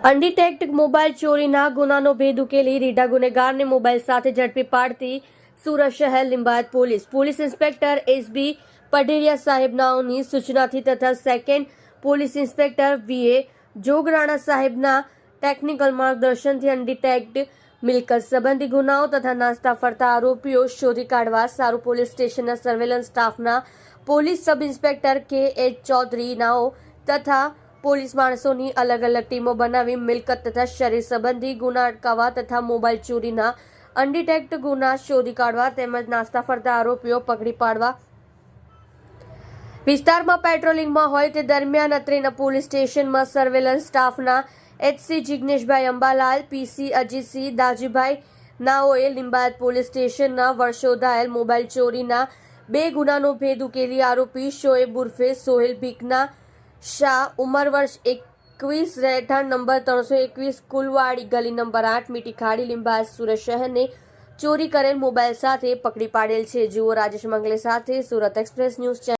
અનડિટેક્ટ mobile ચોરીના ગુનાનો ભેદ ઉકેલી રીઢા ગુનેગારને મોબાઈલ સાથે ઝડપી પાડતી સુરત શહેર Limbayat police. Police inspector SB Padheriya સાહેબનાઓની સૂચનાથી તથા second police inspector VA Jograna સાહેબના ટેકનિકલ માર્ગદર્શનથી અનડિટેક્ટ મિલકત સંબંધી ગુનાઓ તથા નાસ્તા ફરતા આરોપીઓ શોધી કાઢવા સારું પોલીસ સ્ટેશનના સર્વેલન્સ સ્ટાફના police sub inspector K H ચૌધરીનાઓ તથા પોલીસ માણસોની અલગ અલગ ટીમો બનાવી મિલકત તથા શરીર સંબંધી ગુના અટકાવવા તથા મોબાઈલ ચોરીના અનડિટેક્ટ ગુના શોધી કાઢવા તેમજ નાસ્તા ફરતા આરોપીઓ પકડી પાડવા. વિસ્તારમાં પેટ્રોલિંગમાં હોય તે દરમિયાન અત્રેના પોલીસ સ્ટેશનમાં સર્વેલન્સ સ્ટાફના એચસી જિગ્નેશભાઈ અંબાલાલ, પીસી અજીતસિંહ, દાજીભાઈ નાઓએ લિંબાયત પોલીસ સ્ટેશનના વર્ષોધાયેલ મોબાઈલ ચોરીના બે ગુનાનો ભેદ ઉકેલી. આરોપી શોએબ ઉર્ફે સોહેલ ભીકના શાહ ઉંમર વર્ષ એકવીસ, રહેઠાણ નંબર ત્રણસો એકવીસ, કુલવાડી ગલી નંબર આઠ મીઠી ખાડી લિંબાયત સુરત શહેરને ચોરી કરેલ મોબાઈલ સાથે પકડી પાડેલ છે. જુઓ રાજેશ મંગલે સાથે સુરત એક્સપ્રેસ ન્યૂઝ